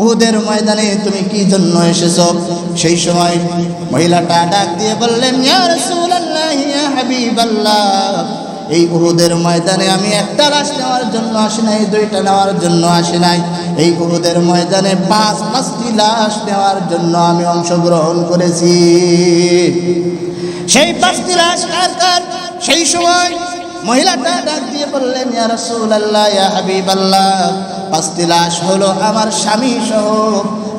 উহুদের ময়দানে তুমি কি জন্য এসেছ? সেই সময় মহিলাটা ডাক দিয়ে বললেন এই উহুদের ময়দানে আমি একটা লাশ নেওয়ার জন্য আসি নাই, দুইটা নেওয়ার জন্য আসি নাই। এই উহুদের ময়দানে পাঁচ পাঁচটি লাশ নেওয়ার জন্য আমি অংশগ্রহণ করেছি। সেই পাঁচটি লাশ কার কার? সেই সময় মহিলাটা ডাক দিয়ে বললেন, ইয়া রাসূলুল্লাহ, ইয়া হাবিবাল্লাহ পাঁচটি লাশ হলো আমার স্বামী সহ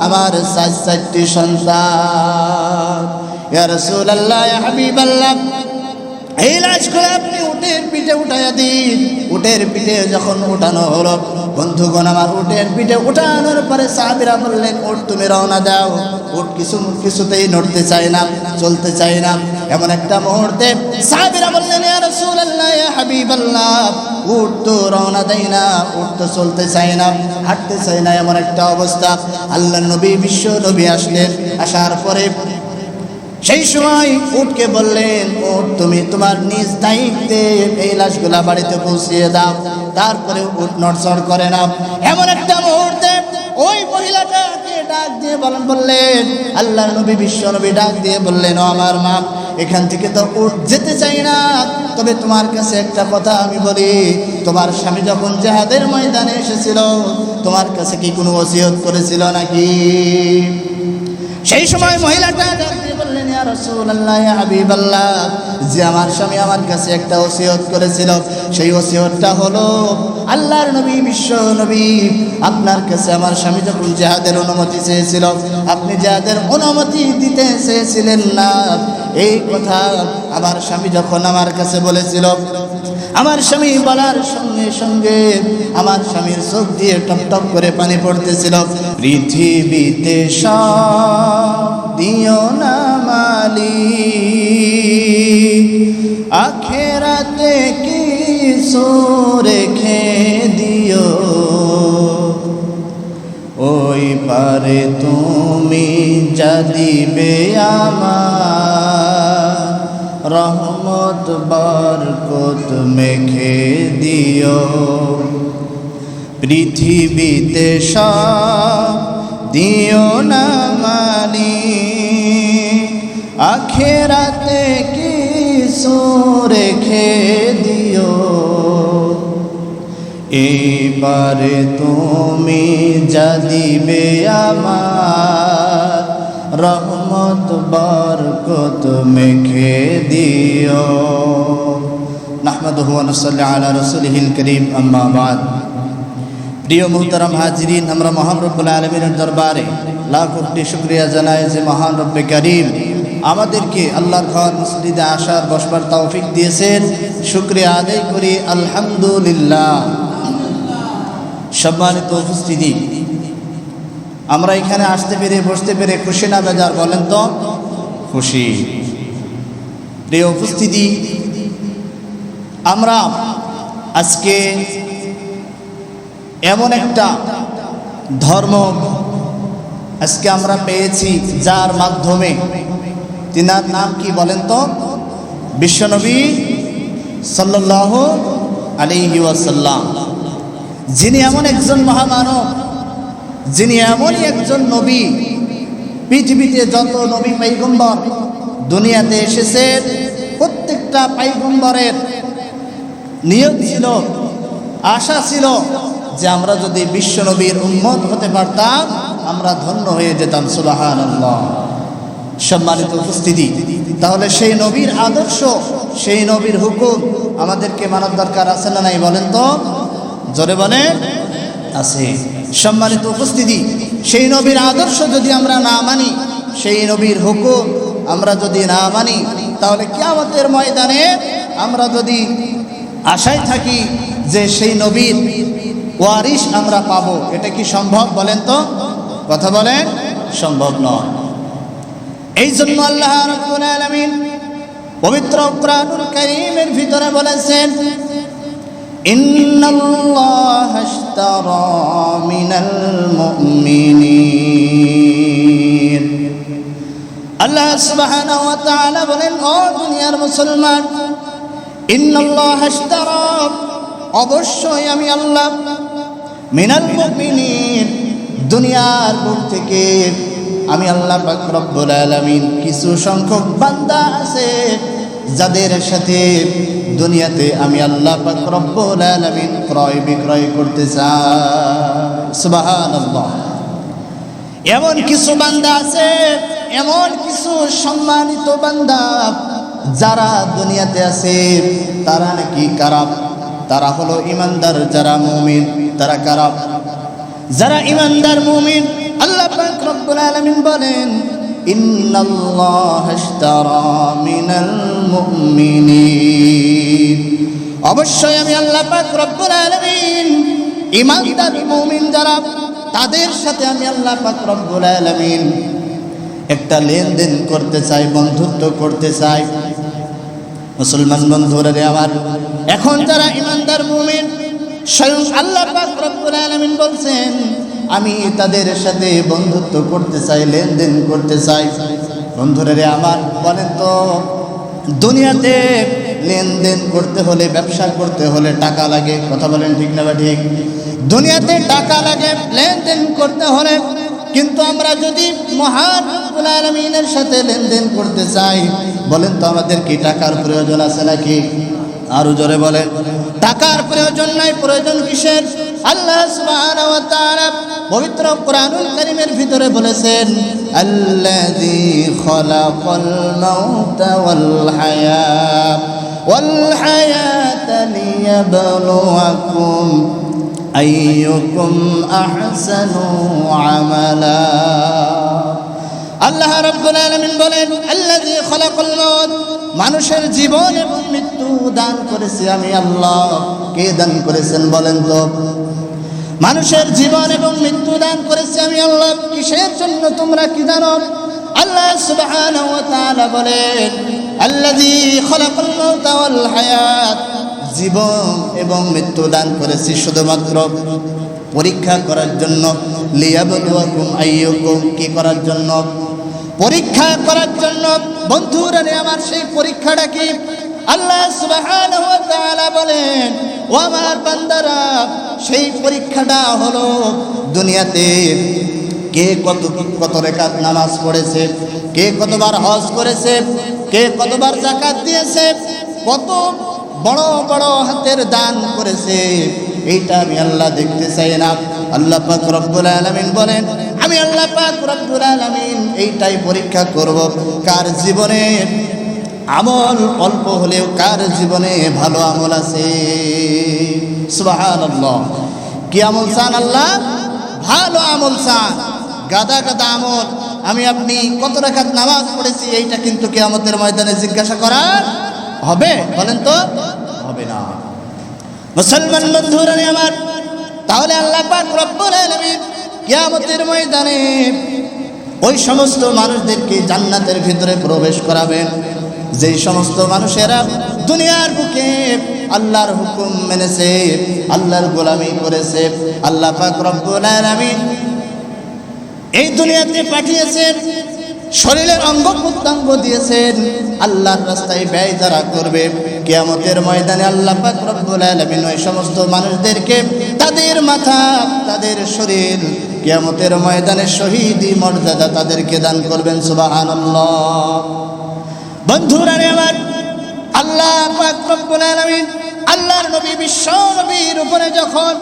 আমার চার চারটি সন্তান। এই লাশগুলো আপনি উটের পিঠে উঠাইয়া দিন। উটের পিঠে যখন উঠানো হলো, বন্ধুগণ আমার উটের পিঠে উঠানোর পরে সাহাবিরা বললেন, উট তুমি রওনা দাও। উট কিছু কিছুতেই নড়তে চায় না, চলতে চায় না। এমন একটা মুহূর্তে সাহাবিরা বললেন, ইয়া রাসূলুল্লাহ উট তো রওনা দেয় না উট তো চলতে চায় না, হাঁটতে চায় না, এমন একটা অবস্থা। আল্লাহ নবী, বিশ্ব নবী আসলেন। আসার পরে সেই সময় উটকে বললেন উট তুমি তোমার নিজ দায়িত্বে এই লাশগুলা বাড়িতে পৌঁছিয়ে দাও। তারপরে উট নড়চড় করে না এমন একটা মুহূর্তে ওই মহিলাটাকে ডাক দিয়ে বলেন বললেন আল্লাহ নবী, বিশ্ব নবী ডাক দিয়ে বললেন, ও আমার মা এখান থেকে তো যেতে চাই না। তবে তোমার কাছে একটা কথা আমি বলি, তোমার স্বামী যখন জাহাদের ময়দানে এসেছিল, তোমার কাছে কি কোনো ওসিয়ত করেছিল নাকি? সেই সময় মহিলাটা যে আমার স্বামী আমার কাছে একটা ওসিয়ত করেছিল। সেই ওসিয়তটা হলো, আল্লাহর নবী, বিশ্ব নবী, আপনার কাছে আমার স্বামী যখন জিহাদের অনুমতি চেয়েছিল, আপনি জিহাদের অনুমতি দিতে চেয়েছিলেন না। এই কথা আমার স্বামী যখন আমার কাছে বলেছিল আমার স্বামী বলার সঙ্গে সঙ্গে আমার স্বামীর চোখ দিয়ে টপ করে পানি পড়তেছিল। পৃথিবীতে দিও না মালি আখেরাতে কিছু রেখে দিও। ওই পারে তুমি যা দিবে আমার রহমত বরকত মেখে দিও। পৃথিবীতে সব দিও না মানি। আখেরাতে কিছু রেখে দিও। এইবারে তুমি যা দিবে আমার রহমত বরকত মেখে দিও। নাহমাদুহু ওয়া নুসাল্লি আলা রাসূলিহিল করিম, আম্মা বাদ। প্রিয় মুহতারাম হাজিরিন, আমরা মহান রব্বুল আলমীর দরবারে লাখ কোটি শুক্রিয়া জানাই যে মহান রব্বে করিম আমাদেরকে আল্লাহর ঘর মসজিদে আসার বসবার তৌফিক দিয়েছেন। শুক্রিয়া আদায় করি, আলহামদুলিল্লাহ। সম্মানিত উপস্থিতি আমরা এখানে আসতে পেরে, বসতে পেরে খুশি না, বেজার বলেন তো? খুশি। প্রিয় উপস্থিতি, আমরা আজকে এমন একটা ধর্ম আজকে আমরা পেয়েছি, যার মাধ্যমে তিনার নাম কি বলেন তো? বিশ্বনবী সাল্লাহ আলিহি ওয়াসাল্লাম, যিনি এমন একজন মহামানব যিনি এমনই একজন নবী, পৃথিবীতে যত নবী পাইগম্বর দুনিয়াতে এসেছেন, প্রত্যেকটা পাইগম্বরের নিয়ত ছিল, আশা ছিল যে আমরা যদি বিশ্ব নবীর উন্মত হতে পারতাম, আমরা ধন্য হয়ে যেতাম সুবাহান সম্মানিত উপস্থিতি, তাহলে সেই নবীর আদর্শ, সেই নবীর হুকুম আমাদেরকে মানব দরকার আছে না নাই বলেন তো? জোরে বলেন, আছে। সম্মানিত উপস্থিতি, সেই নবীর আদর্শ যদি আমরা না মানি, সেই নবীর হুকুম আমরা যদি না মানি, তাহলে কিয়ামতের ময়দানে আমরা যদি আশায় থাকি যে সেই নবীর ওয়ারিশ আমরা পাবো, এটা কি সম্ভব বলেন তো? কথা বলেন, সম্ভব নয়। এই জন্য আল্লাহ পবিত্র কোরআনুল ভিতরে বলেছেন ইন্নাল্লাহ আশতারা মিনাল মুমিনিন। আল্লাহ সুবহানাহু ওয়া বলেন, ও মুসলমান, ইন্নাল্লাহ আশতারা অবশ্যই আমি আল্লাহ মিনাল মুমিনিন, দুনিয়ার বুক থেকে আমি আল্লাহ পাক রব্বুল কিছু সংখ্যক বান্দা আছে যাদের সাথে দুনিয়াতে আমি আল্লাহ ক্রয় বিক্রয় করতে চাই। এমন কিছু বান্দা আছে, এমন কিছু সম্মানিত বান্দা যারা দুনিয়াতে আছে, তারা নাকি কারাপ তারা হলো ইমানদার, যারা মুমিন, তারা কারাপ যারা ইমানদার, মুমিন, আল্লাহ বলেন ইশতারা মিনাল মুমিনিন। অবশ্যই আমি আল্লাহ পাক রব্বুল আলামিন ইমানদার মুমিন যারা, তাদের সাথে আমি আল্লাহ পাক আলামিন একটা লেনদেন করতে চাই, বন্ধুত্ব করতে চাই। মুসলমান বন্ধুরা রে আমার, এখন যারা ইমানদার মুমিন, স্বয়ং আল্লাহ পাক রব্বুল আলামিন বলছেন আমি তাদের সাথে বন্ধুত্ব করতে চাই, লেনদেন করতে চাই। বন্ধুরা আমার, বলেন তো, দুনিয়াতে লেনদেন করতে হলে, ব্যবসা করতে হলে টাকা লাগে, কথা বলেন ঠিক না বা ঠিক? দুনিয়াতে টাকা লাগে, লেনদেন করতে হলে, কিন্তু আমরা যদি মহান রব্বুল আলামিনের সাথে লেনদেন করতে চাই, বলেন তো আমাদের কি টাকার প্রয়োজন আছে নাকি? আরও জোরে বলেন। টাকার প্রয়োজন নাই, প্রয়োজন কিসের? আল্লাহ সুবহানাহু পবিত্র কোরআনুল কারীমের ভিতরে বলেছেন, আল্লাযী খলাকাল মাউতা ওয়াল হায়াত, ওয়াল হায়াতা লিয়াবলুয়াকুম আইয়ুকুম আহসানু আমালা। আল্লাহ রাব্বুল আলামিন বলেন, আল্লাযী খলাকাল মাউত মানুষের জীবন এবং মৃত্যু দান করেছি আমি আল্লাহ। কে দান করেছেন বলেন তো? মানুষের জীবন এবং মৃত্যু দান করেছি আমি আল্লাহ। কিসের জন্য তোমরা কি জানো? আল্লাহ সুবহানাহু ওয়া তাআলা বলেন, আল্লাযী খলাকাল ওয়াল হায়াত। জীবন এবং মৃত্যু দান করেছি শুধুমাত্র পরীক্ষা করার জন্য। লিয়াবলুয়াকুম আইয়ুকুম, কি করার জন্য? পরীক্ষা করার জন্য বন্ধুরা আমার সেই পরীক্ষাটা কি? আল্লাহ সুবহানাহু ওয়া তাআলা বলেন, ও আমার বান্দারা, সেই পরীক্ষাটা হলো দুনিয়াতে কে কত কত রেখাত নামাজ পড়েছে, কে কতবার হজ করেছে, কে কতবার জাকাত দিয়েছে, কত বড় বড় হাতের দান করেছে। এইটা আমি আল্লাহ দেখতে চাই না। আল্লাহ পাক রব্বুল আলামিন বলেন, আমি আল্লাহ পাক রব্বুল আলামিন এইটাই পরীক্ষা করব। কার জীবনে আমল অল্প হলেও কার জীবনে ভালো আমল আছে? সুবহানাল্লাহ। কি আমল চান আল্লাহ? ভালো আমল চান। গাদা গাদা আমল। আমি আপনি কত রাখাত নামাজ পড়েছি, এইটা কিন্তু কিয়ামতের ময়দানে জিজ্ঞাসা করার হবে? বলেন তো? হবে না। মুসলমান বন্ধুরা আমার, তাহলে আল্লাহ পাক রব্বুল আলামিন কিয়ামতের ময়দানে ওই সমস্ত মানুষদেরকে জান্নাতের ভিতরে প্রবেশ করাবেন। যেই সমস্ত মানুষেরা দুনিয়ার বুকে আল্লাহর হুকুম মেনেছে, আল্লাহর গোলামি করেছে, আল্লাহ পাক রব্বুল আলামিন এই দুনিয়াতে পাঠিয়েছেন, শরীরের অঙ্গ প্রত্যঙ্গ দিয়েছেন, আল্লাহর রাস্তায় ব্যয় যারা করবে। কিয়ামতের ময়দানে আল্লাহ পাক রব্বুল আলামিন ওই সমস্ত মানুষদেরকে তাদের মাথা, তাদের শরীর, কিয়ামতের ময়দানে শহীদি মর্যাদা তাদেরকে দান করবেন, সুবহানাল্লাহ। বন্ধুরা আমার, আল্লাহ পাক রব্বুল আলামিন আল্লাহর নবী, বিশ্ব নবীর উপরে যখন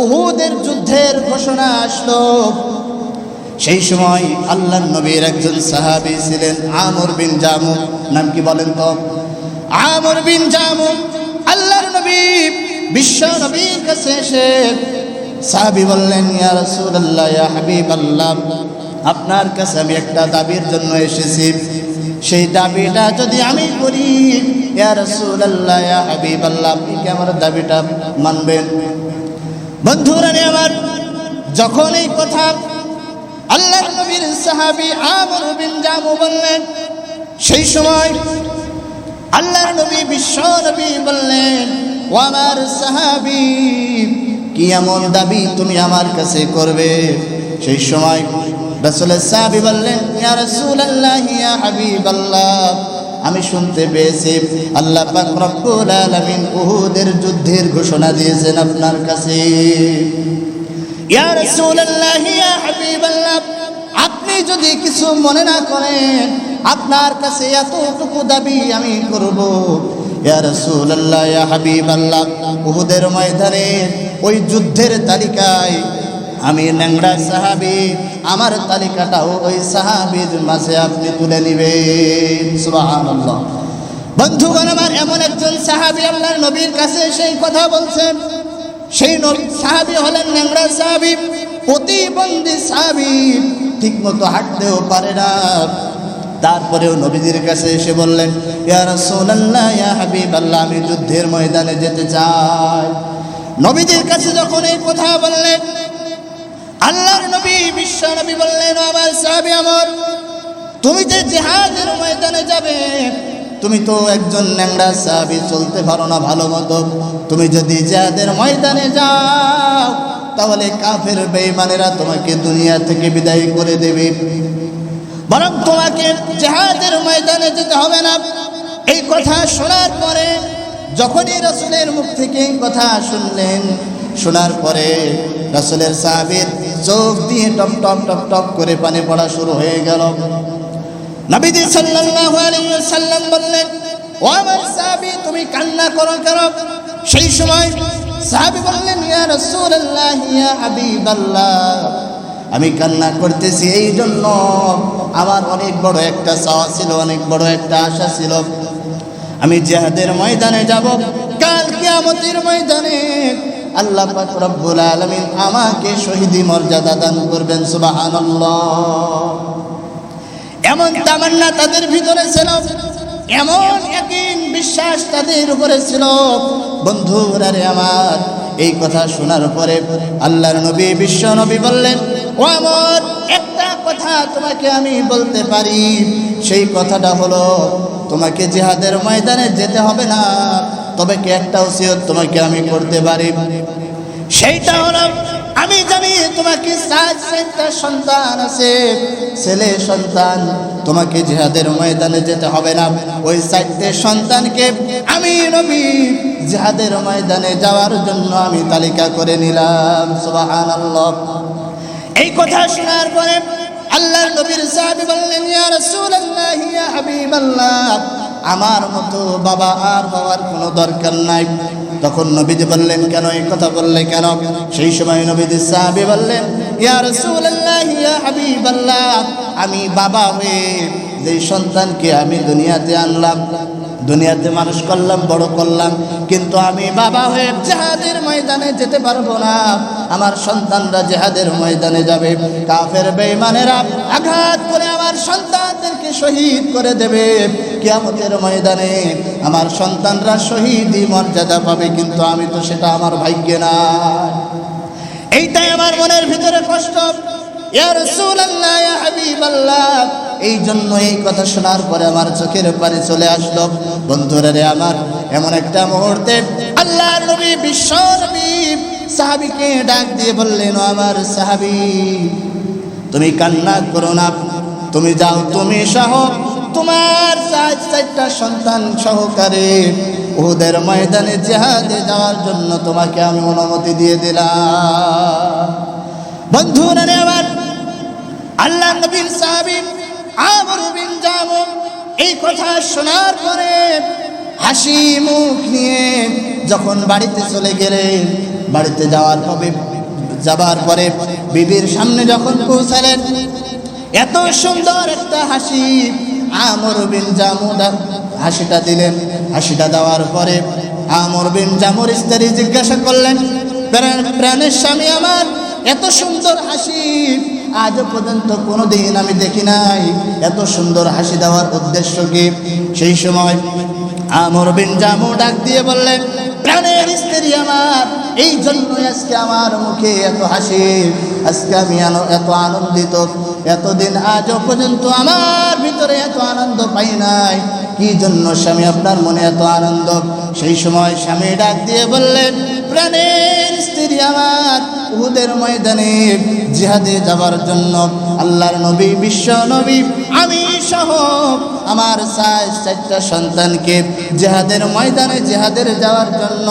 উহুদের যুদ্ধের ঘোষণা আসলো, সেই সময় আল্লাহ নবীর একজন সাহাবি ছিলেন আমর বিন জামু নাম কি বলেন তো? আমর বিন জামু আল্লাহর নবী, বিশ্ব নবীর কাছে এসে সাহাবি বললেন, ইয়া রাসূলুল্লাহ, ইয়া হাবিবাল্লাহ, আপনার কাছে আমি একটা দাবির জন্য এসেছি। সেই দাবিটা যদি আমি করি, ইয়া রাসূলুল্লাহ, ইয়া হাবিবাল্লাহ, আপনি কি আমার দাবিটা মানবেন? বন্ধুরা আমার যখন এই কথা আল্লাহর নবীর সাহাবী আমর বিন জামু বললেন, সেই সময় আল্লাহর নবী, বিশ্ব নবী বললেন, ও আমার সাহাবি, কি এমন দাবি তুমি আমার কাছে করবে? সেই সময় রাসূলের সাহাবী বললেন, ইয়া রাসূলুল্লাহ, ইয়া হাবিবাল্লাহ। আমি শুনতে পেয়েছি, আল্লাহ পাক রব্বুল আলামিন উহুদের যুদ্ধের ঘোষণা দিয়েছেন আপনার কাছে। ইয়া রাসূলুল্লাহ, ইয়া হাবিবাল্লাহ। আপনি যদি কিছু মনে না করেন, আপনার কাছে এতটুকু দাবি আমি করব। উহুদের ময়দানে ওই যুদ্ধের তালিকায় আমি ন্যাংরা সাহাবি, আমার তালিকাটাও ওই সাহাবির মাঝে আপনি তুলে নিবেন। বন্ধুগণ, আমার এমন একজন সাহাবি আল্লাহর নবীর কাছে সেই কথা বলছেন। সেই নবী, সাহাবি হলেন ন্যাংরা সাহাবি। প্রতিবন্ধী সাহাবি ঠিক মতো হাঁটতেও পারে না। তারপরেও নবীজির কাছে এসে বললেন, ইয়া হাবিবাল্লাহ, আমি যুদ্ধের ময়দানে যেতে চাই। নবীজির কাছে যখন এই কথা বললেন, আল্লাহর নবী, বিশ্ব নবী বললেন, "ও আমার সাহাবি আমার, তুমি যে জিহাদের ময়দানে যাবে, তুমি তো একজন ন্যাংরা সাহাবি চলতে পারো না ভালো মতো। তুমি যদি জেহাদের ময়দানে যাও তাহলে কাফের বেঈমানেরা তোমাকে দুনিয়া থেকে বিদায় করে দেবে। বরং তোমাকে জেহাদের ময়দানে যেতে হবে না। এই কথা শোনার পরে যখনই রসুলের মুখ থেকে কথা শুনলেন, শোনার পরে রসুলের সাহাবির চোখ দিয়ে টপ টপ টপ টপ করে পানি পড়া শুরু হয়ে গেল। নবীজি সাল্লাল্লাহু আলাইহি ওয়াসাল্লাম বললেন, ও আমার সাহাবী, তুমি কান্না করো কেন? সেই সময় সাহাবী বললেন, ইয়া রাসূলুল্লাহ, ইয়া হাবিবাল্লাহ। আমি কান্না করতেছি এই জন্য আমার অনেক বড় একটা চাওয়া ছিল, অনেক বড় একটা আশা ছিল। আমি জিহাদের ময়দানে যাব, কাল কিয়ামতের ময়দানে আল্লাহ পাক রব্বুল আলামিন আমাকে শহীদি মর্যাদা দান করবেন, সুবহানাল্লাহ। এমন তামান্না তাদের ভিতরে ছিল। এমন একদিন বিশ্বাস তাদের উপরে ছিল। বন্ধুরা রে আমার, এই কথা শোনার পরে আল্লাহর নবী, বিশ্ব নবী বললেন, ও আমার, একটা কথা তোমাকে আমি বলতে পারি। সেই কথাটা হলো, তোমাকে জিহাদের ময়দানে যেতে হবে না, তবে কি একটা ওসিয়ত তোমাকে আমি করতে পারি? সেইটা হলো আমি জানি তোমাকে সাত সন্তান আছে। ছেলে সন্তান, তোমাকে জিহাদের ময়দানে যেতে হবে না। ওই চারটে সন্তানকে আমি নবী জিহাদের ময়দানে যাওয়ার জন্য আমি তালিকা করে নিলাম। সুবহানাল্লাহ। এই কথা শোনার পরে আল্লাহ নবীর সাহাবী বললেন, ইয়া রাসূলুল্লাহ, ইয়া হাবিবাল্লাহ, আমার মতো বাবা আর বাবার কোনো দরকার নাই। তখন নবীজি বললেন, কেন এই কথা বললে কেন? সেই সময় নবীজি সাহাবী বললেন, ইয়া রাসূলুল্লাহ, ইয়া হাবিবাল্লাহ, আমি বাবা হয়ে যেই সন্তানকে আমি দুনিয়াতে আনলাম, দুনিয়াতে মানুষ করলাম, বড় করলাম, কিন্তু আমি বাবা হয়ে জেহাদের ময়দানে যেতে পারব না। আমার সন্তানরা জেহাদের ময়দানে যাবে। কাফের বেঈমানেরা আঘাত করে আমার সন্তানদেরকে শহীদ করে দেবে। কিয়ামতের ময়দানে আমার সন্তানরা শহীদই মর্যাদা পাবে, কিন্তু আমি তো সেটা আমার ভাগ্যে না এইটাই আমার মনের ভিতরে কষ্ট। এই জন্য এই কথা শোনার পরে আমার চোখের পারে চলে আসলো। বন্ধুরা রে আমার, এমন একটা মুহূর্তে আল্লাহ নবী, বিশ্ব নবী সাহাবীকে ডাক দিয়ে বললেন আমার সাহাবি, তুমি কান্না করো না। তুমি যাও, তুমি সহ তোমার চার চারটা সন্তান সহকারে ওদের ময়দানে জেহাদে যাওয়ার জন্য তোমাকে আমি অনুমতি দিয়ে দিলাম। বন্ধুরা রে আমার, আল্লাহ নবীর সাহাবী আমর বিন জামু এই কথা শোনার পরে হাসি মুখ নিয়ে যখন বাড়িতে চলে গেলেন বাড়িতে যাওয়ার হবে যাবার পরে বিবির সামনে যখন পৌঁছালেন, এত সুন্দর একটা হাসি আমর বিন জামুদা। হাসিটা দিলেন, হাসিটা দেওয়ার পরে আমর বিন জামুর স্ত্রী জিজ্ঞাসা করলেন, "প্রাণ- প্রাণের স্বামী আমার, এত সুন্দর হাসি, আজও পর্যন্ত কোনোদিন আমি দেখি নাই। এত সুন্দর হাসি দেওয়ার উদ্দেশ্য কি? সেই সময় আমর বিন জামু ডাক দিয়ে বললেন, প্রাণের স্ত্রী আমার এই জন্য আজকে আমার মুখে এত হাসি, আজকে আমি এত আনন্দিত। এতদিন আজও পর্যন্ত আমার ভিতরে এত আনন্দ পাই নাই। কি জন্য স্বামী আপনার মনে এত আনন্দ? সেই সময় স্বামী ডাক দিয়ে বললেন, প্রাণের স্ত্রী আমার, উহুদের ময়দানে জিহাদে যাবার জন্য আল্লাহর নবী, বিশ্ব নবী, আমি সহ আমার চার চারটা সন্তানকে জেহাদের ময়দানে জেহাদের যাওয়ার জন্য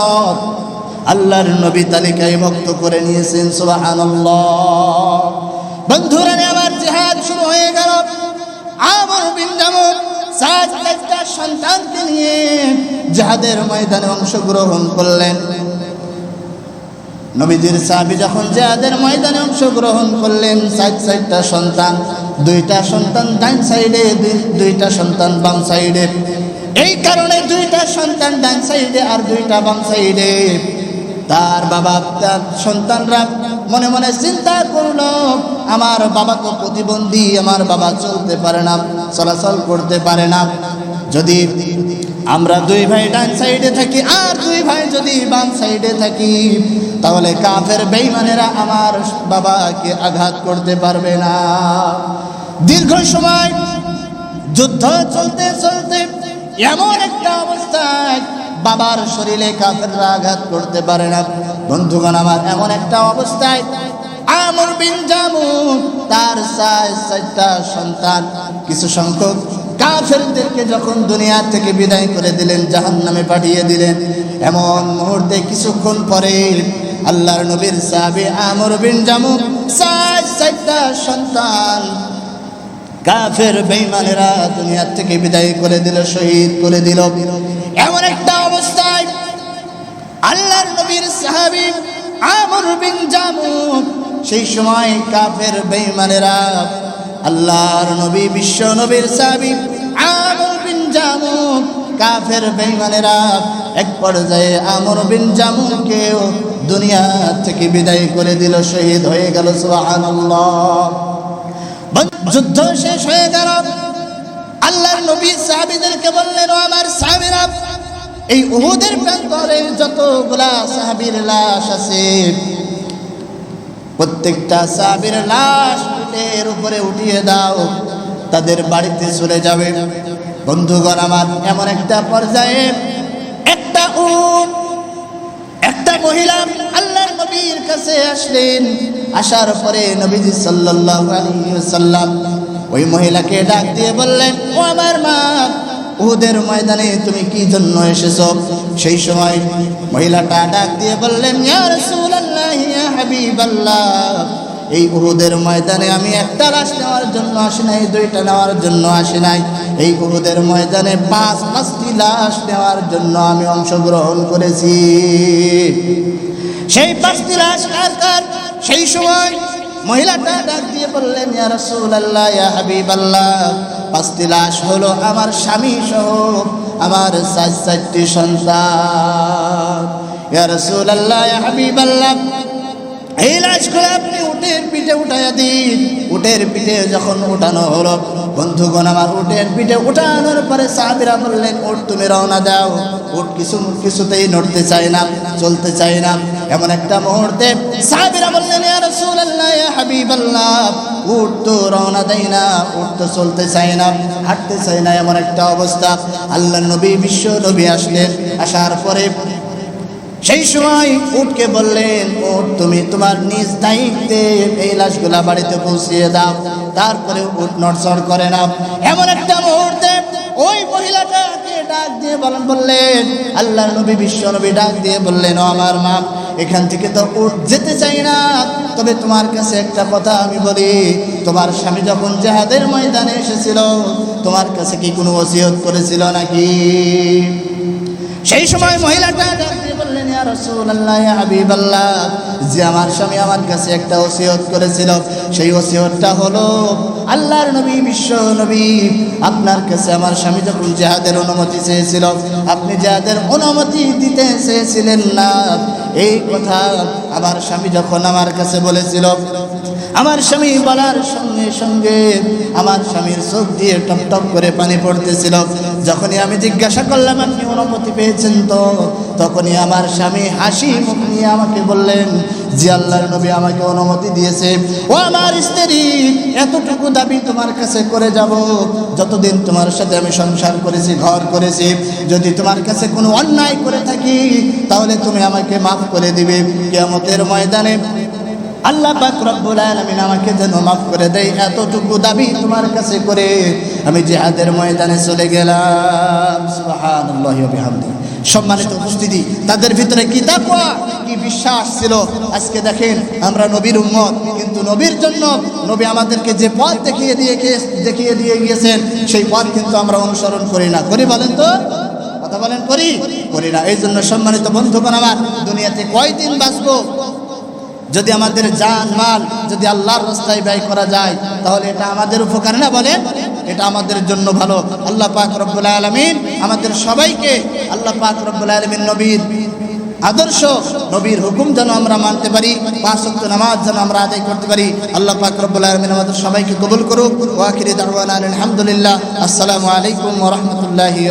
আল্লাহর নবী তালিকায় ভক্ত করে নিয়েছেন, সুবহানাল্লাহ। বন্ধুরা, আমার জিহাদ শুরু হয়ে গেল। আমর বিন চারটা সন্তানকে নিয়ে জাহাদের ময়দানে অংশগ্রহণ করলেন। নবীজির সাহাবি যখন জাহাদের ময়দানে অংশগ্রহণ করলেন, সাইড সাইডটা সন্তান, দুইটা সন্তান ডান সাইডে, দুই- দুইটা সন্তান বাম সাইডে। এই কারণে দুইটা সন্তান ডান সাইডে আর দুইটা বাম সাইডে। তার বাবা, তার সন্তানরা মনে মনে চিন্তা করল, আমার বাবা তো প্রতিবন্ধী, আমার বাবা চলতে পারে না, চলাচল করতে পারে না। যদি আমরা দুই ভাই ডান সাইডে থাকি, আর দুই ভাই যদি বাম সাইডে থাকি, তাহলে কাফের বেইমানেরা আমার বাবাকে আঘাত করতে পারবে না। দীর্ঘ সময় যুদ্ধ চলতে চলতে এমন একটা অবস্থায় বাবার শরীরে কাফেররা আঘাত করতে পারে না। বন্ধুগণ, আমার এমন একটা অবস্থায় আমর বিন জামু তার চার, চারটা সন্তান, কিছু সংখ্যক কাফেরদেরকে যখন দুনিয়া থেকে বিদায় করে দিলেন জাহান নামে পাঠিয়ে দিলেন, এমন মুহূর্তে কিছুক্ষণ পরে আল্লাহর নবীর সাহাবী আমর বিন জামু চার, চারটা সন্তান কাফের বেঈমানেরা দুনিয়া থেকে বিদায় করে দিল, শহীদ করে দিল। আল্লাহর নবীর সাহাবী আমর বিন জামুদ সেই সময় কাফের বেঈমানেরা আল্লাহর নবী, বিশ্ব নবীর সাহাবী আমর বিন জামুদ কাফের বেঈমানেরা এক পর্যায়ে আমর বিন জামুদকেও দুনিয়া থেকে বিদায় করে দিল, শহীদ হয়ে গেল, সুবহানাল্লাহ। যুদ্ধ শেষ হয়ে গেল। আল্লাহর নবী সাহাবীদেরকে বললেন, ও আমার সাহাবীরা এই উহুদের প্রান্তরে যতগুলা সাহাবীর লাশ আছে, প্রত্যেকটা সাহাবীর লাশ উটের উপরে উঠিয়ে দাও, তাদের বাড়িতে চলে যাবে। বন্ধুগণ, আমার এমন একটা পর্যায়ে একটা উট একটা মহিলা আল্লাহর নবীর কাছে আসলেন। আসার পরে নবীজি সাল্লাল্লাহু আলাইহি ওয়াসাল্লাম ওই মহিলাকে ডাক দিয়ে বললেন, ও আমার মা উহুদের ময়দানে তুমি কি জন্য এসেছ? সেই সময় মহিলাটা ডাক দিয়ে বললেন এই উহুদের ময়দানে আমি একটা লাশ নেওয়ার জন্য আসি নাই, দুইটা নেওয়ার জন্য আসি নাই। এই উহুদের ময়দানে পাঁচ পাঁচটি লাশ নেওয়ার জন্য আমি অংশগ্রহণ করেছি। সেই পাঁচটি লাশ সেই সময় মহিলাটা ডাক দিয়ে বললেন, ইয়া রাসূলুল্লাহ, ইয়া হাবিবাল্লাহ পাঁচটি লাশ হলো আমার স্বামী সহ আমার চার চারটি সন্তান। ইয়া রাসূলুল্লাহ, ইয়া হাবিবাল্লাহ, এই লাশগুলো আপনি উটের পিঠে উঠাইয়া দিন। উটের পিঠে যখন উঠানো হলো, বন্ধুগণ আমার উটের পিঠে উঠানোর পরে সাহাবিরা বললেন, উট তুমি রওনা দাও। উট কিছু, কিছুতেই নড়তে চায় না, চলতে চায় না। এমন একটা মুহূর্তে সাহাবিরা বললেন, ইয়া রাসূলুল্লাহ উট তো রওনা দেয় না উঠতে তো চলতে চাই না, হাঁটতে চাই না, এমন একটা অবস্থা। আল্লাহ নবী, বিশ্ব নবী আসলেন। আসার পরে সেই সময় উঠকে বললেন, ও, তুমি তোমার নিজ দায়িত্বে এই লাশগুলা বাড়িতে পৌঁছিয়ে দাও। তারপরে উঠ নড়চড় করে না। এমন একটা মুহূর্তে ওই মহিলাটাকে ডাক দিয়ে বলেন, বললেন আল্লাহ নবী, বিশ্ব নবী ডাক দিয়ে বললেন আমার মা, এখান থেকে তো যেতে চাই না। তবে তোমার কাছে একটা কথা আমি বলি, তোমার স্বামী যখন জাহাদের ময়দানে এসেছিল, তোমার কাছে কি কোনো ওসিয়ত করেছিল নাকি? সেই সময় মহিলাটা বললেন যে আমার স্বামী আমার কাছে একটা ওসিয়ত করেছিল। সেই ওসিয়তটা হলো আল্লাহর নবী, বিশ্ব নবী। আপনার কাছে আমার স্বামী যখন জিহাদের অনুমতি চেয়েছিল, আপনি জিহাদের অনুমতি দিতে চেয়েছিলেন না। এই কথা আমার স্বামী যখন আমার কাছে বলেছিল, আমার স্বামী বলার সঙ্গে সঙ্গে আমার স্বামীর চোখ দিয়ে টপ টপ করে পানি পড়তেছিল। যখনই আমি জিজ্ঞাসা করলাম, আপনি অনুমতি পেয়েছেন তো? তখনই আমার স্বামী হাসি মুখ নিয়ে আমাকে বললেন জি আল্লাহর নবী আমাকে অনুমতি দিয়েছে, ও আমার স্ত্রী, এতটুকু দাবি তোমার কাছে করে যাব। যতদিন তোমার সাথে আমি সংসার করেছি, ঘর করেছি, যদি তোমার কাছে কোনো অন্যায় করে থাকি, তাহলে তুমি আমাকে মাফ করে দিবে। কেয়ামতের ময়দানে আল্লাহ পাক রব্বুল আলামিন আমাকে যেন মাফ করে দেয়, এতটুকু দাবি তোমার কাছে করে আমি জিহাদের ময়দানে চলে গেলাম। সুবহানাল্লাহি ওয়া বিহামদিহি। সম্মানিত উপস্থিতি, তাদের ভিতরে কি তাকওয়া, কি বিশ্বাস ছিল? আজকে দেখেন, আমরা নবীর উম্মত, কিন্তু নবীর জন্য নবী আমাদেরকে যে পথ দেখিয়ে দিয়ে দেখিয়ে দিয়ে গিয়েছেন, সেই পথ কিন্তু আমরা অনুসরণ করি না। করি বলেন তো? কথা বলেন, করি? করি না। এই জন্য সম্মানিত বন্ধুগণ আমার, দুনিয়াতে কয়দিন বাঁচবো? যদি আমাদের জান, মাল যদি আল্লাহর রাস্তায় ব্যয় করা যায়, তাহলে এটা আমাদের উপকার না বলেন? এটা আমাদের জন্য ভালো। আল্লাহ পাক রব্বুল আলমিন আমাদের সবাইকে আল্লাহ পাক রব্বুল আলমিন নবীর আদর্শ, নবীর হুকুম যেন আমরা মানতে পারি, পাঁচ অক্ট নামাজ যেন আমরা আদায় করতে পারি। আল্লাহ পাক রব্বুল আলমিন আমাদের সবাইকে কবুল করুক। ওয়াখিরি দারওয়ান আলহামদুলিল্লাহ। আসসালামু আলাইকুম ওরহমতুল্লাহি